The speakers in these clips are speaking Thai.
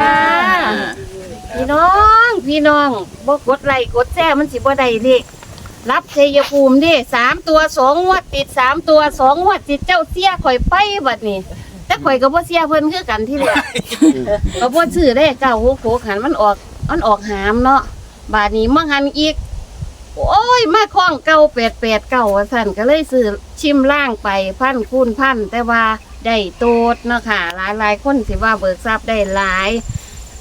ค่ะพี่น้อง พี่น้องบ่กดไลค์กดแชร์มันสิบ่ได้เลขรับชัยภูมิเดิสามตัวสองงวดติดสามตัวสองงวดติดเจ้าเสียข่อยไปบัดนี้ แต่ข่อยก็บ่เสียเพิ่นคือกันที่แรกก็บ่ซื้อได้เก้าหกหกหันมันออก มันออกหามเนาะ บาดนี้มั่งหันอีก โอ้ย มาคล้องเก้าแปดแปดเก้าว่าสั่นก็เลยซื้อชิมล่างไปพันคูณพัน แต่ว่าได้โตดเนาะค่ะ หลายหลายๆคนสิว่าเบิกทรัพย์ได้หลาย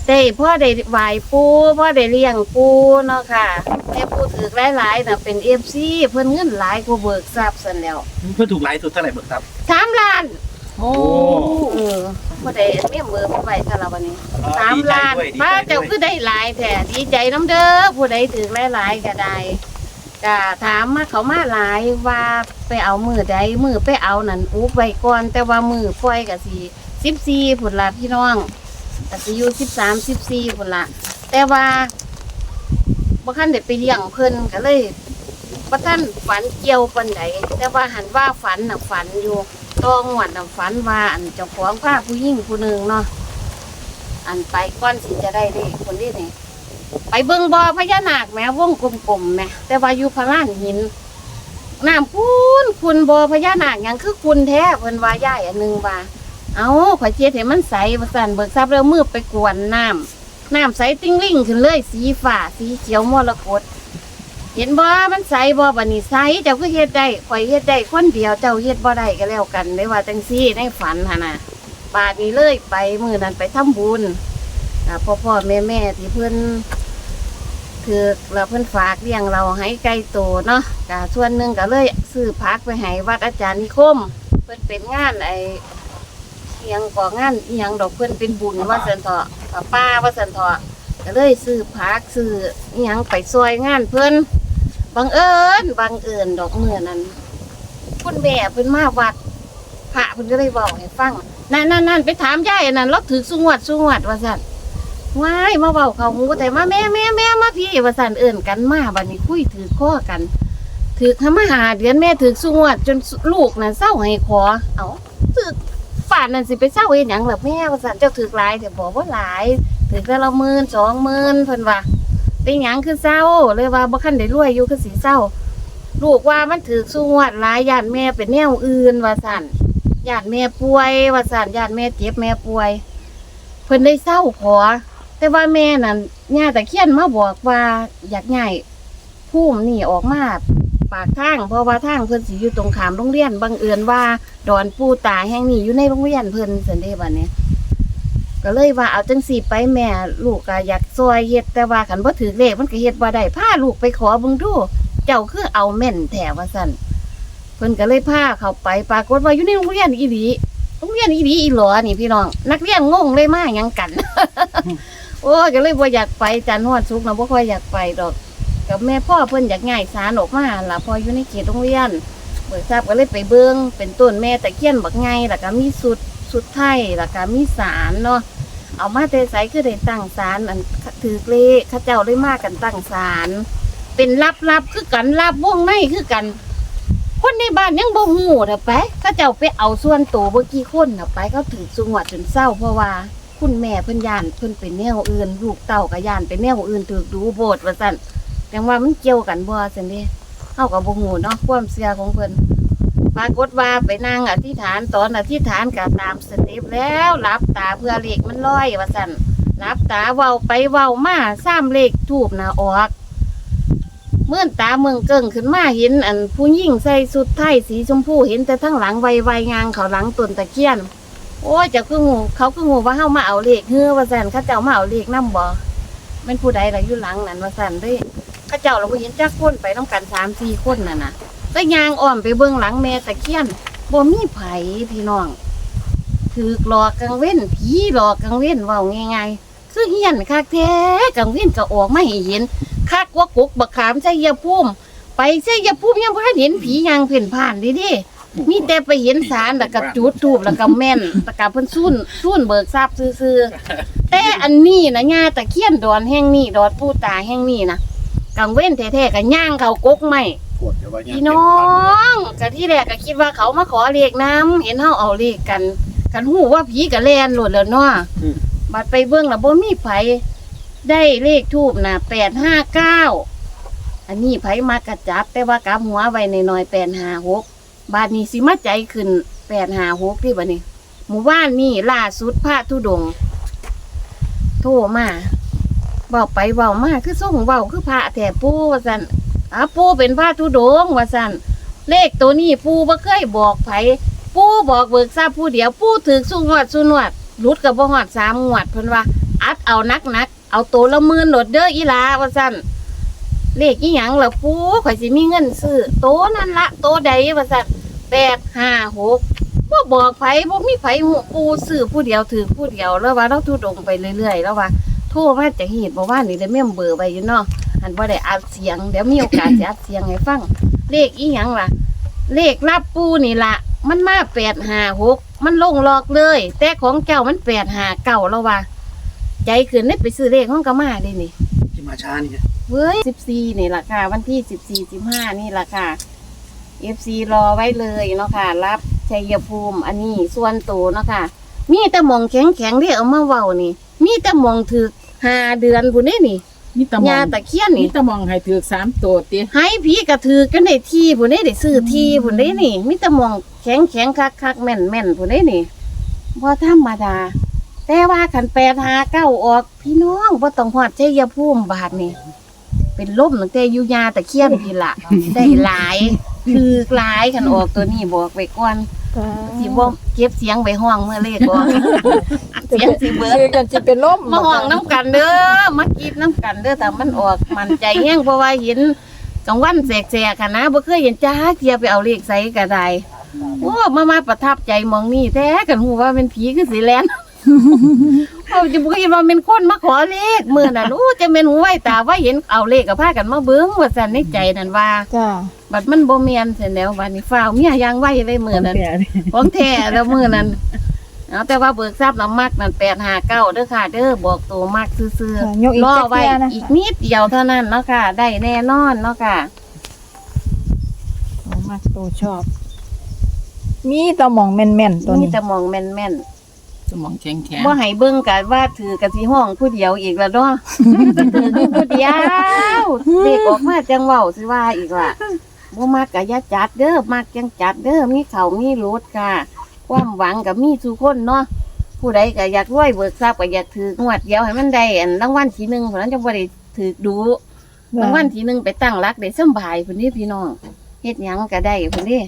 ได้พ่อได้ไหวปูพ่อได้เลี้ยงปูเนาะค่ะแต่ปูถือหลายๆน่ะเป็นเอฟซีเพิ่นเงินหลายกูเบิกทรัพย์สันแล้วเพื่อถูกไลฟ์สุดเท่าไหร่เบิกครับสามล้าน โอ้เออพ่อได้เมียเบิกไปซะแล้ววันนี้สามดีใจล้านด้วยดีป้าใจเจ้าด้วยคือได้หลายแท้ดีใจน้ำเด้อผู้ใดถือหลายๆก็ได้ก็ถามมาเขามาหลายว่าไปเอามือใดมือไปเอานั่นอุ๊บไว้ก่อน แต่ว่ามือปล่อยก็สิสิบสี่ผุนละพี่น้องก็สิอยู่สิบสามสิบสี่คนละแต่ว่าบ่คันได้ไปเลี้ยงเพิ่นก็เลยบ่ท่านฝันเกี่ยวปานใดแต่ว่าหันว่าฝันน่ะฝันอยู่ ตองหวัดน่ะฝันว่าอันเจ้าของพาผู้หญิงผู้หนึ่งเนาะอันไปก่อนสิจะได้เด้คนนี้นี่ไปเบิ่งบ่อพญานาคแม้วงกลมๆแหมแต่ว่าอยู่พระลานหินน้ำคุณคุณบ่อพญานาคยังคือคุณแท้เพิ่นว่าย่ายอันหนึงว่าเอาข่อยเจ็ดเห็นมันใสประสันเบิกทรัพย์แล้วมือไปกวนน้ำน้ำใสติ้งลิ่งขึ้นเลยสีฟ้าสีเขียวมรกต เห็นบ่มันใสบ่บันนี้ใสเจ้าก็เฮ็ดได้ข่อยเฮ็ดได้คนเดียวเจ้าเฮ็ดบ่ได้ก็แล้วกันได้ว่าจังซี่ในฝันหั่นน่ะบาดนี้เลยไปมื้อนั้นไปทำบุญอ่าพ่อพ่อแม่แม่ที่เพิ่นคือเราเพิ่นฝากเลี้ยงเราให้ไก่โตเนาะก็ส่วนหนึงก็เลยซื้อพักไปให้วัดอาจารย์นิคม เพิ่นเป็นงานไออิหยังก่องานอิหยังดอกเพิ่นเป็นบุญว่าสันเถาะป้าว่าสันเถาะก็เลยซื้อผักซื้ออิหยังไปซอยงานเพิ่น บังเอิญบังเอิญดอกเมื่อนั้นคุณแม่เพิ่นมาวัดพระเพิ่นก็เลยบอกให้ฟังนั่นนั่นนั่นไปถามยายอันนั้นเราถือสุงวดสุงวดว่าสันว้ายมาเบาเขาหูแต่มาแม่แม่แม่มาพี่ว่าสันเอิญกันมาบัดนี้คุยถือข้อกัน ถือทำมาหาเดือนแม่ถือสุงวดจนลูกน่ะเศร้าให้ขอ เอาถือป่านนั่นสิไปเศร้าเองหยังแบบแม่ว่าสันเจ้าถือหลายแต่บอกว่าหลายถือแต่ละหมื่นสองหมื่นเพิ่นว่า เป็นหยังคือเศร้า เลยว่าบ่คันได้รวยอยู่คือสีเศร้า ลูกว่ามันถือสู้งวดหลายญาติแม่เป็นแนวอื่นว่าสันญาติแม่ป่วยว่าสันญาติแม่เจ็บแม่ป่วย เพิ่นได้เศร้าขอ แต่ว่าแม่นั่นย่าตะเคียนมาบอกว่าอยากง่ายพุ่มนี่ออกมาปากทางเพราะว่าทางเพิ่นสิอยู่ตรงขามโรงเรียนบังเอิญว่า ดอนปูตาแห่งนี้อยู่ในโรงเรียนเพิ่นสันเดบัดนี้ ก็เลยว่าเอาจังสีไปแม่ ลูกก็อยากซอยเฮ็ดแต่ว่าคันบ่ถือเลขมันก็เฮ็ดบ่ได้พาลูกไปขอเบิ่งดู เจ้าคือเอาแม่นแท้ว่าซั่นเพิ่นก็เลยพาเข้าไปปรากฏว่าอยู่ในโรงเรียนอีหลีโรงเรียนอีหลีอีหลอนี่พี่น้อง นักเรียนงงเลยมาหยังกัน โอ้ก็เลยบ่อยากไปจันทร์ฮอดสุกร์นะบ่ค่อยอยากไปดอกกับแม่พ่อเพิ่นอยากง่ายสารออกมาล่ะพออยู่ในเขตโรงเรียนเบิกทราบก็เลยไปเบิ้งเป็นต้นแม่ตะเคียนบักไงแล้วก็มีสุด สุดไทยแล้วก็มีสารเนาะเอามาเตใสคือได้ตั้งสารอันถือเลขข้าเจ้าเลยมากกันตั้งสารเป็นลับลับๆคือกันลับวงในคือกัน คนในบ้านยังบ่ฮู้เถอะไปข้าเจ้าไปเอาส่วนตัวบ่กี่คนเถอะไปเขาถือสุงหวัดจนเศร้าเพราะว่าคุณแม่เพิ่นยานเพิ่นเป็นแนวอื่นลูกเต้าก็ย่านเป็นแนวอื่นถูกดูโบดว่าซั่นแต่ว่ามันเกี่ยวกันบ่ซั่นเด้เฮากับบ่ฮู้เนาะความเชื่อของเพิ่น ปรากฏว่าไปนั่งอธิษฐานตอนอธิษฐานก็ตามสเต็ปแล้วรับตาเพื่อเลขมันลอยว่าซั่นรับตาเว้าไปเว้ามาซ้ำเลขทูบน่ะออกเมื่อตาเมืองเกิ่งขึ้นมาเห็น อันผู้หญิงใส่สุดไทยสีชมพูเห็นแต่ทั้งหลังไวๆงางเขาหลังต้นตะเคียน โอ้ยเจ้าคืองูเขาคืองูว่าเฮามาเอาเลขเฮือว่าซั่นเขาเจ้ามาเอาเลขนำบ่แม่นผู้ใดล่ะอยู่หลังนั้นว่าซั่นด้เข้าเจ้าเราบ่เห็นจักคนไปต้องกันสามสี่คนน่ะนะ ก็ยางอ้อมไปเบื้องหลังแม่ตะเคียนบ่มีไผพี่น้องถือกหลอกกังเว้นผีหลอกกังเว้นเว้าง่ายๆคือเฮียนคักแท้กังเว้นก็ออกมาให้เห็นคักว่ากกบักขามใช่ยาพุ่มไปใช่ยาพุ่มยังบ่ทันเห็นผียางเพ่นผ่านดิดิมีแต่ไปเห็นสารแล้วก็จุดธูปแล้วก็แม่นแล้วก็เพิ่นซุ่นซุ่นเบิกทรัพย์ซื่อๆแต่อันนี้นะญาตะเคียนดอนแห่งนี้ดอนผู้ตาแห่งนี้นะกังเว้นแท้ๆก็ย่างเขากกไม่ ปวดเดี๋ยวว่าพี่น้องก็ที่แรกก็คิดว่าเขามาขอเลขน้ำเห็นเฮาเอาเลขกัน กันหูว่าผีก็แล่นโลดแล้วเนาะบัดไปเบิ่งแล้วบ่มีไผได้เลขทูบน่ะ859อันนี้ไผมากระจับ แต่ว่ากำหัวไว้หน่อยๆ856บาดนี้สิมาใจขึ้น856ที่บัดนี้หมู่บ้านนี่ล่าสุดพระธุดงค์โทรมาเว้าไปเว้ามาคือส่งเว้าคือพระแท้ปู่ว่าซั่น อะปูเป็นพระธุดงค์ว่าสั่นเลขตัวนี้ปูบ่เคยบอกไผปูบอกเบิกทราบผู้เดียวปูถึกสู้งวดสู้นวดรุดกับบ่ฮอดสามงวดเพิ่นว่า อัดเอานักนักๆเอาตัวละหมื่นโหลดเด้ออีหลาว่าสั่นเลขอีหยังล่ะปูข่อยสิมีเงินซื้อโตนั่นละโตใดว่าสั่นแปดห้าหกบ่บอกไผบ่มีไผฮู้ปูซื้อผู้เดียวถือผู้เดียวแล้วว่าเราทุดงไปเรื่อยๆแล้วว่าโทรมาจากเหตุบ่ว่านี่ได้เมมเบอร์ไว้อยู่เนาะ อันว่าได้อัดเสียงเดี๋ยวมีโอกาสจะอัดเสียงให้ฟัง เลขอีหยังล่ะ เลขรับปูนี่ล่ะมันมาแปดห้าหกมันลงหลอกเลย แต่ของเจ้ามันแปดห้าเก่าแล้วว่าใจขึ้นได้ไปซื้อเลขของกามาได้นี่ที่มาช้านี่ไงเว้ยสิบสี่นี่ล่ะค่ะ วันที่สิบสี่สิบห้านี่ล่ะค่ะเอฟซีรอไว้เลยเนาะค่ะ รับชัยภูมิอันนี้ส่วนตัวเนาะค่ะ มีแต่หมองแข็งแข็งๆที่เอามาเว้านี่ มีแต่หมองถือห้าเดือนบุนี่นี่ มีตะมยาองตะเคียนมีนี่ตะมองให้ถือสามตัวติให้ผีกระถือกันได้ที่ผู้นี้ได้ซื้อที่ผู้นี้นี่มิตรมองแข็งแข็งคักคักแม่นแม่นผู้นี้นี่บ่ธรรมดา แต่ว่าขันแปดหาเก้าออกพี่น้องบ่ต้องหอดชัยภูมิบาทนี่เป็นล่มตั้งแต่อยู่ยาตะเคียนพี่ละ ได้หลายคือหลายขันออกตัวนี้บอกไว้ก่อน สิบ่เก็บเสียงไว้ห้องเมื่อเลขออกเสียงสิเบิดคือกันจิเป็นล่มมาห้องน้ำกันเด้อมากินน้ำกันเด้อแต่มันออกมันใจแห้งเพราะว่าเห็นกลางวันแสกๆค่ะนะบ่เคยเห็นจ้าเทียไปเอาเลขใส่กระไดโอ้มามาประทับใจมองนี่แท้กันหูว่าเป็นผีคือสีแลนเขาจะบ่คิดว่าเป็นคนมาขอเลขมื้อนั้นโอ้จะเป็นหูไว้ตาว่าเห็นเอาเลขกับพากันมาเบิ่งว่าซั่นในใจนั่นว่าจ้า บัดมันบ่แม่นเสร็จแล้วบัดนี้ฟ้าวเมียยางไว้เลยมื้อนั้นของแท้แล้วมือนั้นเอาแต่ว่าเบิกทรัพย์น้ำมักนั่นแปดหาเก้าเด้อค่ะ เด้อบอกตัวมักซื่อค่ะยกอีๆกรอจักไว้เที่ยนะอีกนิดเดียวเท่านั้นเนาะค่ะ ได้แน่นอนเนาะค่ะโอ้มากตัวชอบ มีตะหมองแม่นๆตัวนี่นี้จะมองแม่นตะมองแข็งแข็งๆว่าให้เบิ่งกันว่าถือกะสิห้องผู้เดียวอีกแล้วเนาะ ถืออยู่ผู้เดียวเด็กออกมาจังเว้าสิว่าอีกว่า บ่มักกะอย่าจัดเด้อมักจังจัดเด้อมีเขามีรถค่ะ ความหวังกับมีทุกคนเนาะผู้ใดก็อยากรวยเบิกทรัพย์ก็อยากถืองวดเดียวให้มันได้อันรางวัลที่หนึ่งเพราะนั้นจังบ่ได้ถือดูรางวัลที่หนึ่งไปตั้งรักได้สำบายพุ่นนี้พี่น้องเฮ็ดหยังก็ได้พุ่นนี้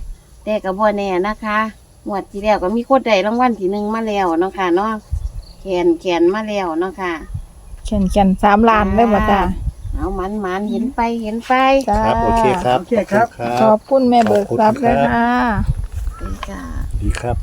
แต่ก็บ่แน่นะคะงวดที่แล้วก็มีคนได้รางวัลที่หนึ่งมาแล้วเนาะค่ะเนาะแขนแขนมาแล้วเนาะค่ะแข่นแข่นสามล้านเลยบ่จ้า เอามันมันเห็นไปเห็นไปจ้าครับ โอเคครับโอเคครับ ขอณขอบคุณแม่เบิกทรัพย์ขอบเลยณรับค่ะเอ้ยจ้าดีครับ